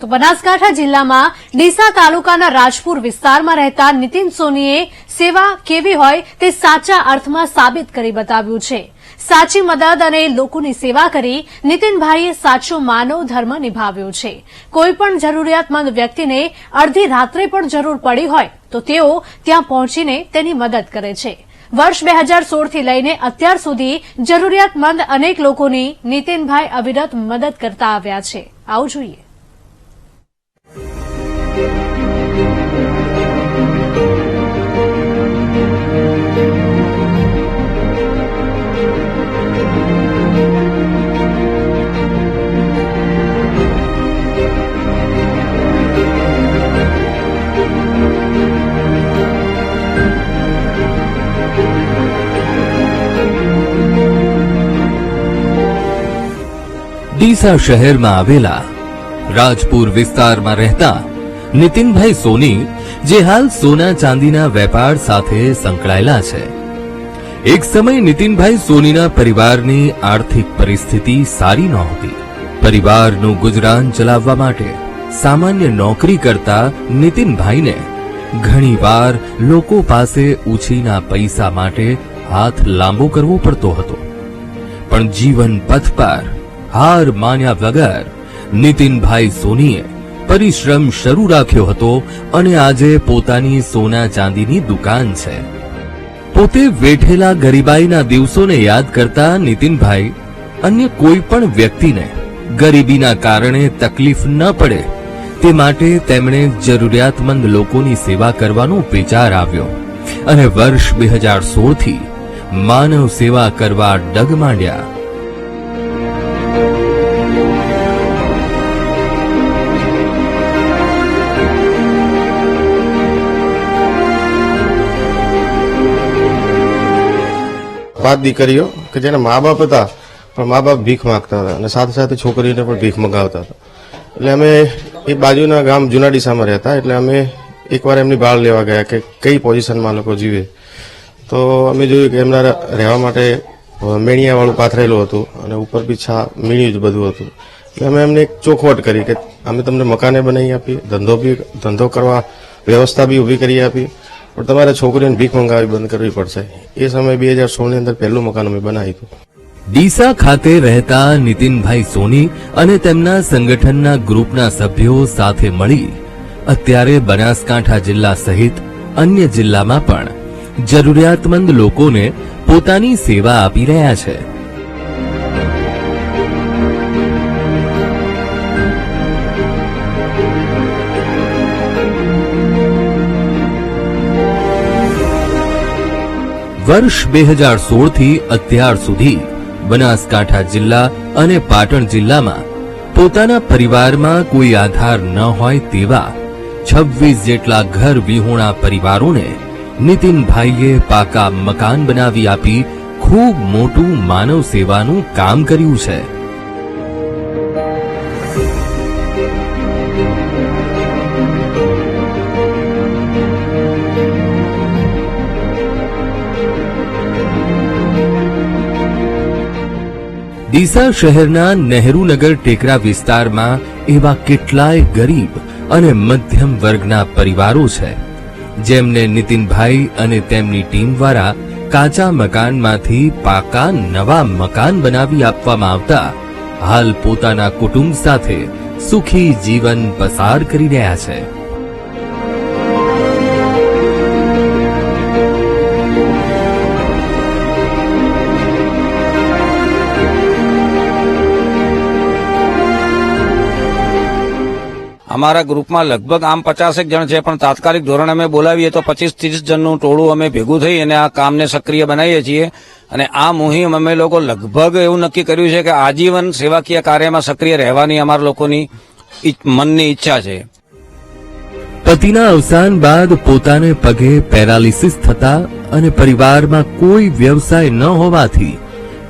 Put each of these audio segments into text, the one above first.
તો બનાસકાંઠા જિલ્લામાં ડીસા તાલુકાના રાજપુર વિસ્તારમાં રહેતા નીતિન સોનીએ સેવા કેવી હોય તે સાચા અર્થમાં સાબિત કરી બતાવ્યું છે. સાચી મદદ અને લોકોની સેવા કરી નીતિનભાઈએ સાચો માનવ ધર્મ નિભાવ્યો છે. કોઈપણ જરૂરિયાતમંદ વ્યક્તિને અડધી રાત્રે પણ જરૂર પડી હોય તો તેઓ ત્યાં પહોંચીને તેની મદદ કરે છે. વર્ષ બે હજાર સોળથી લઈને અત્યાર સુધી જરૂરિયાતમંદ અનેક લોકોની નીતિનભાઈ અવિરત મદદ કરતા આવ્યા છે. આવું જોઈએ. ડીસા શહેરમાં આવેલા રાજપુર વિસ્તારમાં રહેતા નીતિનભાઈ સોની, જે હાલ સોના ચાંદીના વેપાર સાથે સંકળાયેલા છે. એક સમય નીતિનભાઈ સોનીના પરિવારની આર્થિક પરિસ્થિતિ સારી નહોતી. પરિવારનું ગુજરાન ચલાવવા માટે સામાન્ય નોકરી કરતા નીતિનભાઈને ઘણીવાર લોકો પાસે ઉછીના પૈસા માટે હાથ લાંબો કરવો પડતો હતો. પણ જીવન પથ પર હાર માન્યા વગર નીતિનભાઈ સોનીએ પરિશ્રમ શરૂ રાખ્યો હતો અને આજે પોતાની સોના ચાંદીની દુકાન છે. પોતે વેઠેલા ગરીબાઈના દિવસોને યાદ કરતા નીતિનભાઈ અન્ય કોઈ પણ વ્યક્તિને ગરીબીના કારણે તકલીફ ન પડે, તે માટે તેમણે જરૂરિયાતમંદ લોકોની સેવા કરવાનો વિચાર આવ્યો અને વર્ષ બે હજાર સોળથી માનવ સેવા કરવા ડગ માંડ્યા પાંચ દીકરીઓ કે જેના મા બાપ હતા, પણ મા બાપ ભીખ માંગતા હતા અને સાથે સાથે છોકરીઓને પણ ભીખ મંગાવતા હતા. એટલે અમે એ બાજુના ગામ જુના ડીસામાં રહેતા, એટલે અમે એકવાર એમની બાળ લેવા ગયા કે કઈ પોઝિશનમાં લોકો જીવે. તો અમે જોયું કે એમના રહેવા માટે મેણિયાવાળું પાથરેલું હતું અને ઉપર બી છા, મીણિયું જ બધું હતું. એટલે અમે એમને એક ચોખવટ કરી કે અમે તમને મકાને બનાવી આપી ધંધો બી, ધંધો કરવા વ્યવસ્થા બી ઊભી કરી આપી. પણ તમારે છોકરીઓને ભીખ મંગાવી બંધ કરવી પડશે. એ સમયે બે હજાર સોળની અંદર પહેલું મકાન અમે બનાવ્યું હતું. ડીસા ખાતે રહેતા નીતિનભાઈ સોની અને તેમના સંગઠનના ગ્રુપના સભ્યો સાથે મળી અત્યારે બનાસકાંઠા જિલ્લા સહિત અન્ય જિલ્લામાં પણ જરૂરિયાતમંદ લોકોને પોતાની સેવા આપી રહ્યા છે. વર્ષ બે હજાર સોળથી અત્યાર સુધી બનાસકાંઠા જિલ્લા અને પાટણ જિલ્લામાં પોતાના પરિવારમાં કોઈ આધાર ન હોય તેવા છવ્વીસ જેટલા ઘર વિહોણા પરિવારોને નીતિનભાઈએ પાકા મકાન બનાવી આપી ખૂબ મોટું માનવ સેવાનું કામ કર્યું છે. ડીસા શહેરના નહેરુનગર ટેકરા વિસ્તારમાં એવા કેટલાય ગરીબ અને મધ્યમ વર્ગના પરિવારો છે. જેમને નીતિનભાઈ અને તેમની ટીમ દ્વારા કાચા મકાનમાંથી પાકા નવા મકાન બનાવી આપવામાં આવતા હાલ પોતાના કુટુંબ સાથે સુખી જીવન પસાર કરી રહ્યા છે. અમારા ગ્રુપમાં લગભગ આમ પચાસેક જણ છે, પણ તાત્કાલિક ધોરણે અમે બોલાવીએ તો પચીસ ત્રીસ જણનું ટોળું અમે ભેગું થઈ અને આ કામને સક્રિય બનાવીએ છીએ. અને આ મુહિમ અમે લોકો લગભગ એવું નક્કી કર્યું છે કે આજીવન સેવાકીય કાર્યમાં સક્રિય રહેવાની અમારા લોકોની મનની ઈચ્છા છે. પતિના અવસાન બાદ પોતાને પગે પેરાલિસિસ થતા અને પરિવારમાં કોઈ વ્યવસાય ન હોવાથી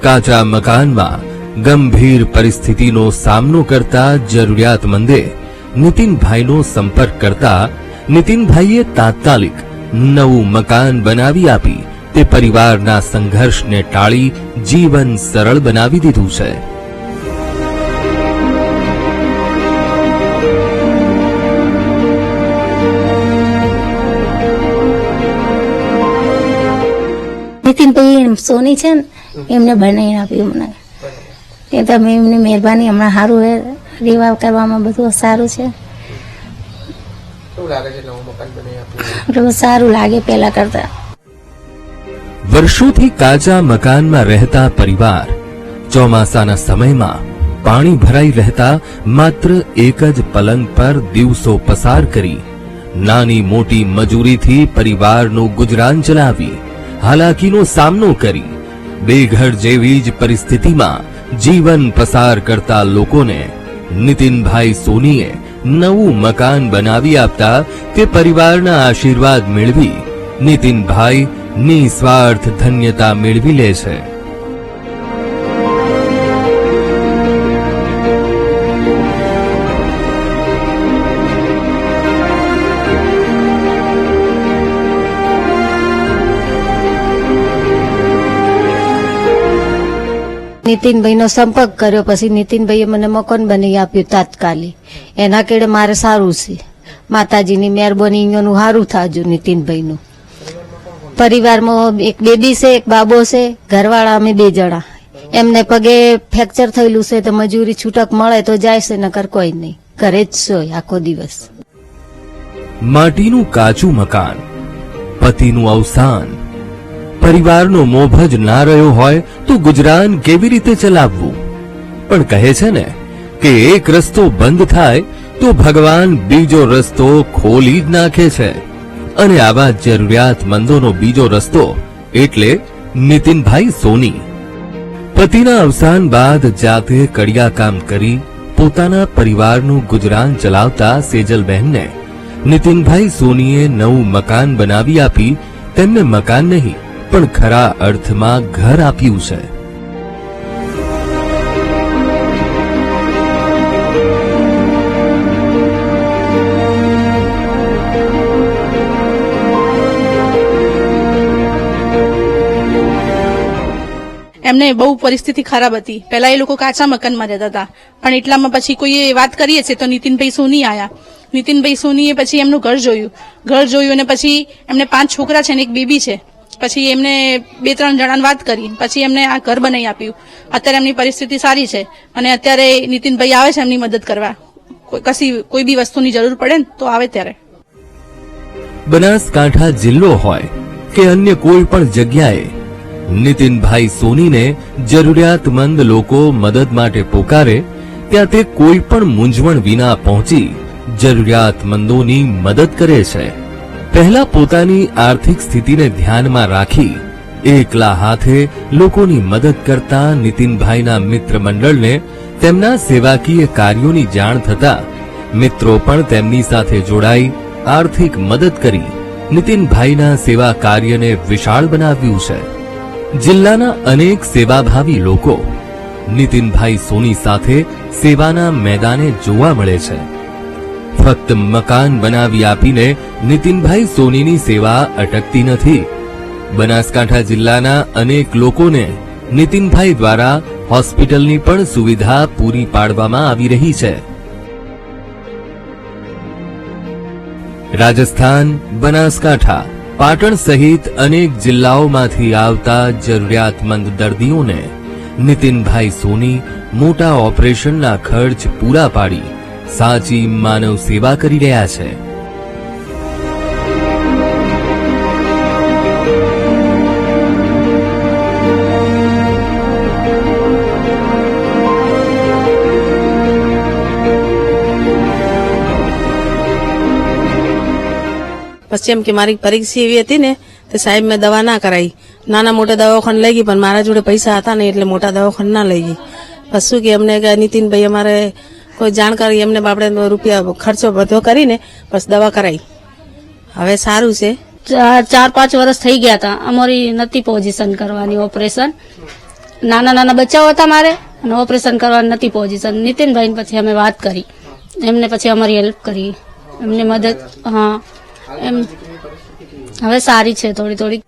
કાચા મકાનમાં ગંભીર પરિસ્થિતિનો સામનો કરતા જરૂરિયાતમંદે નીતિનભાઈનો સંપર્ક કરતા નીતિનભાઈએ તાત્કાલિક નવું મકાન બનાવી આપી. તે પરિવારના સંઘર્ષને ટાળી જીવન સરળ બનાવી દીધું છે. નીતિનભાઈ સોની છે ને, એમને બનાવી આપ્યું મને. કે તમે એમની મહેરબાની હમણાં સારું હે રિવાવ કરવામાં બધું સારું છે. બધું સારું લાગે પેલા કરતા. વર્ષોથી કાચા મકાનમાં રહેતા પરિવાર ચોમાસાના સમયમાં પાણી ભરાઈ રહેતા માત્ર એક જ પલંગ પર દિવસો પસાર કરી નાની મોટી મજૂરીથી પરિવારનું ગુજરાન ચલાવી હાલાકીનો સામનો કરી બેઘર જેવી જ પરિસ્થિતિમાં જીવન પસાર કરતા લોકોને નીતિનભાઈ સોનીએ નવું મકાન બનાવી આપતા તે પરિવારના આશીર્વાદ મેળવી નીતિનભાઈ નિસ્વાર્થ ધન્યતા મેળવી લે છે. નીતિનભાઈનો સંપર્ક કર્યો, પછી નીતિનભાઈએ મને મકાન બની આપ્યું તાત્કાલિક. એના કેડે મારે સારું છે. માતાજીની મહેરબાની અહીંયાનું સારું થાજુ નીતિનભાઈનું. પરિવારમાં એક બેબી છે, એક બાબો છે, ઘરવાળા અમે બે જણા. એમને પગે ફ્રેક્ચર થયેલું છે, તો મજૂરી છૂટક મળે તો જાય છે, નકર કોઈ નહીં. ઘરે જ સોય આખો દિવસ. માટીનું કાચું મકાન, પતિનું અવસાન પરિવારનો મોભ ના રહ્યો હોય તો ગુજરાન કેવી રીતે ચલાવવું? પણ કહે છે ને કે એક રસ્તો બંધ થાય તો ભગવાન બીજો રસ્તો ખોલી જ નાખે છે. અને આવા જરૂરિયાતમંદોનો બીજો રસ્તો એટલે નીતિનભાઈ સોની. પતિના અવસાન બાદ જાતે કડિયા કામ કરી પોતાના પરિવારનું ગુજરાન ચલાવતા સેજલબહેનને નીતિનભાઈ સોનીએ નવું મકાન બનાવી આપી. તેમને મકાન નહીં પણ ખરા અર્થમાં ઘર આપ્યું છે. એમને બહુ પરિસ્થિતિ ખરાબ હતી. પહેલા એ લોકો કાચા મકાનમાં રહેતા હતા. પણ એટલામાં પછી કોઈએ વાત કરીએ છે તો નીતિનભાઈ સોની આયા. નીતિનભાઈ સોનીએ પછી એમનું ઘર જોયું. ઘર જોયું અને પછી એમને પાંચ છોકરા છે ને એક બેબી છે. પછી એમને બે ત્રણ જણાને વાત કરી પછી એમને આ ઘર બનાવી આપ્યું. અત્યારે એમની પરિસ્થિતિ સારી છે અને અત્યારે નીતિનભાઈ આવે છે એમની મદદ કરવા. કશી, કોઈ બી વસ્તુની જરૂર પડે ને તો આવે ત્યારે. બનાસકાંઠા જિલ્લો હોય કે અન્ય કોઈ પણ જગ્યાએ, નીતિનભાઈ સોનીને જરૂરિયાતમંદ લોકો મદદ માટે પોકારે, ત્યાં તે કોઈ પણ મૂંઝવણ વિના પહોંચી જરૂરિયાતમંદોની મદદ કરે છે. પહેલા પોતાની આર્થિક સ્થિતિને ધ્યાનમાં રાખી એકલા હાથે લોકોની મદદ કરતા નીતિનભાઈના મિત્ર મંડળને તેમના સેવાકીય કાર્યોની જાણ થતા મિત્રો પણ તેમની સાથે જોડાઈ આર્થિક મદદ કરી નીતિનભાઈના સેવા કાર્યને વિશાળ બનાવ્યું છે. જિલ્લાના અનેક સેવાભાવી લોકો નીતિનભાઈ સોની સાથે સેવાના મેદાને જોવા મળે છે. ફક્ત મકાન બનાવી આપીને નીતિનભાઈ સોનીની સેવા અટકતી નથી. બનાસકાંઠા જિલ્લાના અનેક લોકોને નીતિનભાઈ દ્વારા હોસ્પિટલની પણ સુવિધા પૂરી પાડવામાં આવી રહી છે. રાજસ્થાન, બનાસકાંઠા, પાટણ સહિત અનેક જિલ્લાઓમાંથી આવતા જરૂરિયાતમંદ દર્દીઓને નીતિનભાઈ સોની મોટા ઓપરેશનના ખર્ચ પૂરા પાડી સાચી માનવ સેવા કરી રહ્યા છે. પછી એમ કે મારી પરીક્ષા એવી હતી ને તે સાહેબ મેં દવા ના કરાવી નાના મોટા દવાખાને લઈ ગઈ, પણ મારા જોડે પૈસા હતા ને એટલે મોટા દવાખાને ના લઈ ગઈ. પછી કે અમને કે નીતિનભાઈ અમારે કોઈ જાણકારી એમને આપણે રૂપિયા ખર્ચો બધો કરીને બસ દવા કરાવી હવે સારું છે. ચાર ચાર પાંચ વર્ષ થઈ ગયા હતા અમારી નથી પોઝિશન કરવાની ઓપરેશન નાના નાના બચ્ચાઓ હતા મારે અને ઓપરેશન કરવાની નથી પોઝિશન નીતિનભાઈ પછી અમે વાત કરી. એમને પછી અમારી હેલ્પ કરી. એમને મદદ હા. એમ હવે સારી છે થોડી થોડી.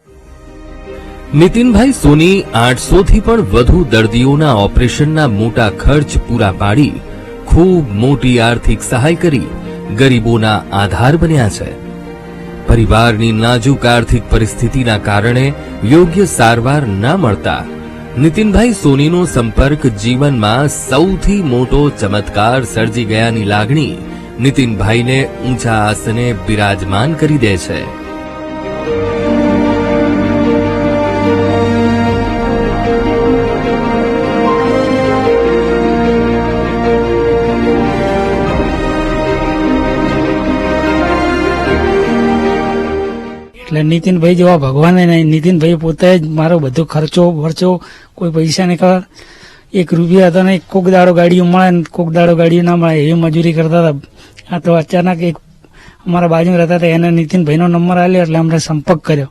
નીતિનભાઈ સોની આઠસો થી પણ વધુ દર્દીઓના ઓપરેશનના મોટા ખર્ચ પૂરા પાડી ખૂબ મોટી આર્થિક સહાય કરી ગરીબોના આધાર બન્યા છે. પરિવારની નાજુક આર્થિક પરિસ્થિતિના કારણે યોગ્ય સારવાર ના મળતા નીતિનભાઈ સોનીનો સંપર્ક જીવનમાં સૌથી મોટો ચમત્કાર સર્જી ગયાની લાગણી નીતિનભાઈને ઊંચા આસને બિરાજમાન કરી દે છે. એટલે નીતિનભાઈ જેવા ભગવાને નીતિનભાઈ પોતે જ મારો બધો ખર્ચો, વર્ચો, કોઈ પૈસા નહીં એક રૂપિયા હતા ને કોક દાડો ગાડીઓ મળે ને કોક દાડો ગાડીઓ ના મળે, એવી મજૂરી કરતા હતા. આ તો અચાનક એક અમારા બાજુમાં રહેતા હતા, એને નીતિનભાઈનો નંબર આવ્યો એટલે અમને સંપર્ક કર્યો.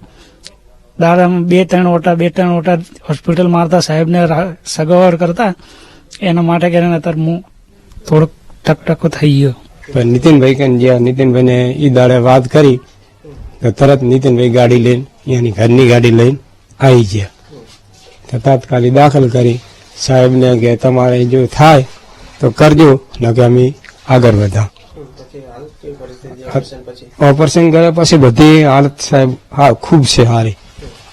દાડામાં બે, ત્રણ ઓટા, બે, ત્રણ ઓટા હોસ્પિટલ મારતા, સાહેબને સગવડ કરતા. એના માટે કરીને અત્યારે હું થોડોક ટકટકો થઈ ગયો. નીતિનભાઈ કે જ્યાં નીતિનભાઈને એ દાડે વાત કરી તો તરત નીતિનભાઈ ગાડી લઈને અહીંયાની ઘરની ગાડી લઈને આવી ગયા. તો તાત્કાલિક દાખલ કરી સાહેબને કે તમારે જો થાય તો કરજો ન કે અમે આગળ વધા. ઓપરેશન કર્યા પછી બધી હાલત સાહેબ હા ખૂબ છે સારી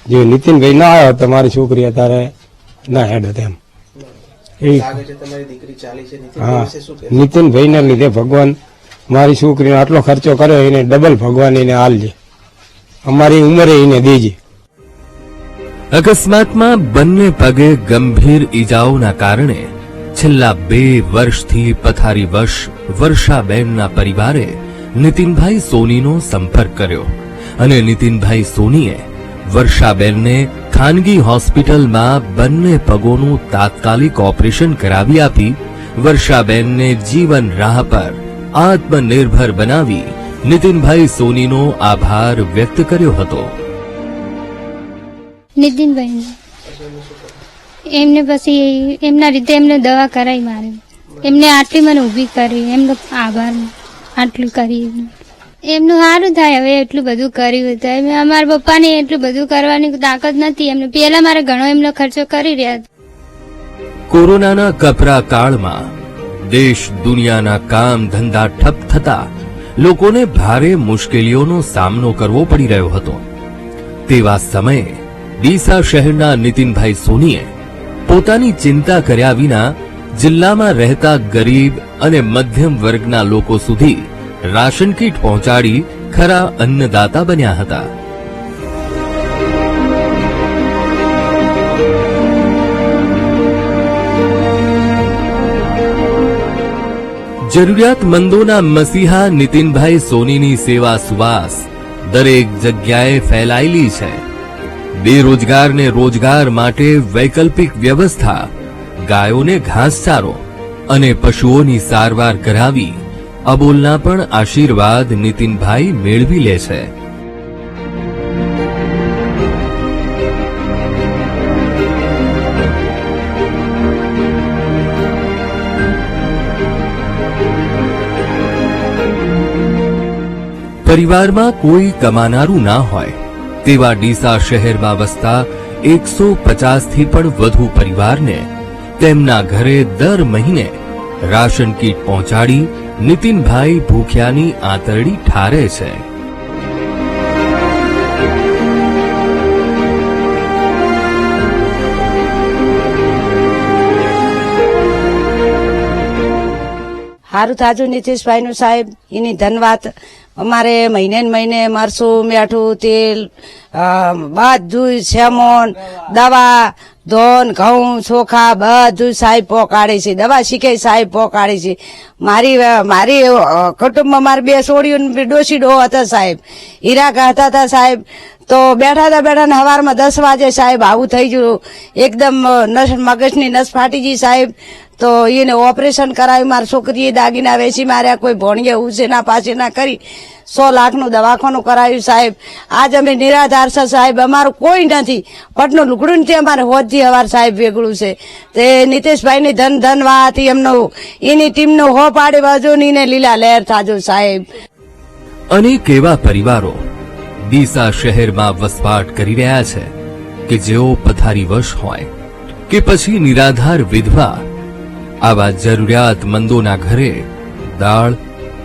જો નીતિનભાઈ ના આવ્યો તો મારી છોકરી અત્યારે ના હેડ એમ. એવી હા. નીતિનભાઈ ના લીધે ભગવાન મારી છોકરીનો આટલો ખર્ચો કર્યો એને ડબલ ભગવાન એને હાલજે અમારી ઉંમરે એને દેજે. અકસ્માતમાં બંને પગે ગંભીર ઈજાઓના કારણે છેલ્લા બે વર્ષથી પથારીવશ વર્ષાબેનના પરિવારે નીતિનભાઈ સોનીનો સંપર્ક કર્યો અને નીતિનભાઈ સોનીએ વર્ષાબેનને ખાનગી હોસ્પિટલમાં બંને પગોનું તાત્કાલિક ઓપરેશન કરાવી આપી વર્ષાબેનને જીવન રાહ પર આત્મનિર્ભર બનાવી નીતિનભાઈ સોનીનો આભાર વ્યક્ત કર્યો હતો. નીતિનભાઈ એમને પછી એમના રીતે એમને દવા કરાવી મારે. એમને આટલી મને ઊભી કરી એમનો આભાર આટલું કરી. એમનું સારું થાય હવે એટલું બધું કર્યું હતું અમારા પપ્પાને એટલું બધું કરવાની તાકાત નથી. એમને પહેલા મારે ઘણો એમનો ખર્ચો કરી રહ્યા કોરોનાના કપરા કાળમાં દેશ દુનિયાના કામ ધંધા ઠપ થતા લોકોને ભારે મુશ્કેલીઓનો સામનો કરવો પડી રહ્યો હતો. તેવા સમયે, ડીસા શહેરના નીતિનભાઈ સોનીએ પોતાની ચિંતા કર્યા વિના જિલ્લામાં રહેતા ગરીબ અને મધ્યમ વર્ગના લોકો સુધી રાશન કીટ પહોંચાડી ખરા અન્નદાતા બન્યા હતા. જરૂરિયાતમંદોના મસીહા નીતિનભાઈ સોનીની સેવા સુવાસ દરેક જગ્યાએ ફેલાયેલી છે. બેરોજગારને રોજગાર માટે વૈકલ્પિક વ્યવસ્થા, ગાયોને ઘાસચારો અને પશુઓની સારવાર કરાવી અબોલના પણ આશીર્વાદ નીતિનભાઈ મેળવી લે છે. પરિવારમાં કોઈ કમાનારું ના હોય. તેવા ડીસા શહેરમાં વસતા એકસો પચાસથી પણ વધુ પરિવારને તેમના ઘરે દર મહિને રાશન કીટ પહોંચાડી નીતિનભાઈ ભૂખ્યાની આંતરડી ઠારે છે. હારું થાજુ નીતિશભાઈ નું સાહેબ, એની ધનવાત અમારે મહિને મહિને મરસું મીઠું, તેલ બધું સેમોન દવા, ધોન, ઘઉં, ચોખા, બધું સાહેબ પોકાડે છે. દવા શીખે સાહેબ પોકાડે છે. મારી મારી કુટુંબમાં મારે બે સોડીઓ ડોસી ડો હતા સાહેબ. હીરા કહેતા હતા સાહેબ. તો બેઠા હતા બેઠા ને સવારમાં દસ વાગે સાહેબ આવું થઈ ગયું. એકદમ નસ, મગજની નસ ફાટી ગઈ સાહેબ. તો એને ઓપરેશન કરાવ્યું. મારી છોકરીએ દાગીના વેચી માર્યા. કોઈ ભણીએ ઉછેના પાસેના કરી. સો લાખનું દવાખાનું કરાવ્યું, સાહેબ. આજ અમે નિરાધાર છે, સાહેબ. અમારું કોઈ નથી. પટનું લુગડું નથી અમારે હોજથી હવાર, સાહેબ, વેગળું છે. તે નીતિશભાઈની ધન ધન વાથી એમનો, એની ટીમનો હો પાડે બાજુ ને લીલા લહેર થાજો, સાહેબ. અનેક એવા પરિવારો ડીસા શહેરમાં વસવાટ કરી રહ્યા છે કે જેઓ પથારીવશ હોય કે પછી નિરાધાર વિધવા આવા જરૂરિયાતમંદોના ઘરે દાળ,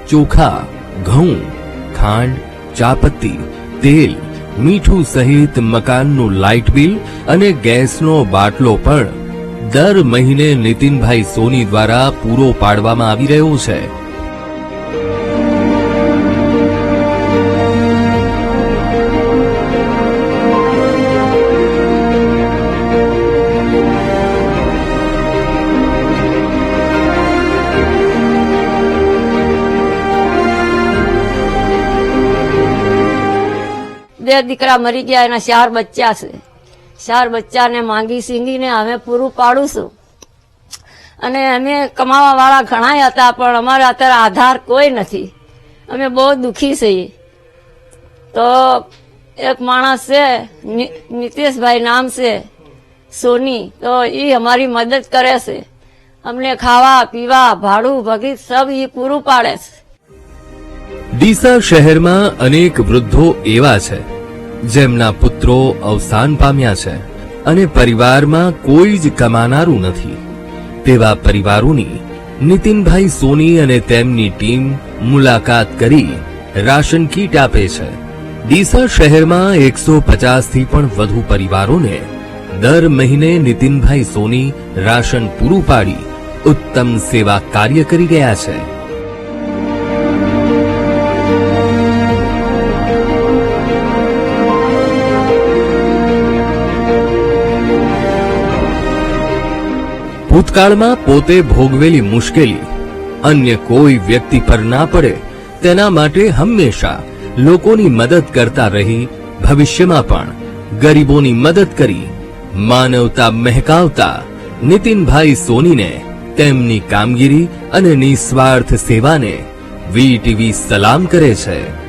ચોખા ઘઉં, ખાંડ, ચાપત્તી, તેલ, મીઠું સહિત મકાનનું લાઇટ બિલ અને ગેસનો બાટલો પણ દર મહિને નીતિનભાઈ સોની દ્વારા પૂરો પાડવામાં આવી રહ્યો છે. બે દીકરા મરી ગયા, એના ચાર બચ્ચા છે. ચાર બચ્ચાને માંગી સીંગીને અમે પૂરું પાડું અને અમે કમાવા વાળા ઘણા હતા, પણ અમારે અત્યારે આધાર કોઈ નથી. અમે બહુ દુઃખી છીએ. તો એક માણસ છે નીતિશભાઈ નામ છે, સોની. તો એ અમારી મદદ કરે છે. અમને ખાવા, પીવા, ભાડું ભગીત સબ એ પૂરું પાડે છે. ડીસા શહેરમાં અનેક વૃદ્ધો એવા છે જેમના પુત્રો અવસાન પામ્યા છે અને પરિવારમાં કોઈ જ કમાનારું નથી. તેવા પરિવારોની નીતિનભાઈ સોની અને તેમની ટીમ મુલાકાત કરી રાશન કીટ આપે છે. ડીસા શહેરમાં એકસો પચાસથી પણ વધુ પરિવારોને દર મહિને નીતિનભાઈ સોની રાશન પૂરું પાડી ઉત્તમ સેવા કાર્ય કરી ગયા છે. ભૂતકાળમાં પોતે ભોગવેલી મુશ્કેલી, અન્ય કોઈ વ્યક્તિ પર ના પડે, તેના માટે હંમેશા લોકોની મદદ કરતા રહી, ભવિષ્યમાં પણ ગરીબોની મદદ કરી, માનવતા મહેકાવતા નીતિનભાઈ સોનીને તેમની કામગીરી અને નિસ્વાર્થ સેવાને વીટીવી સલામ કરે છે.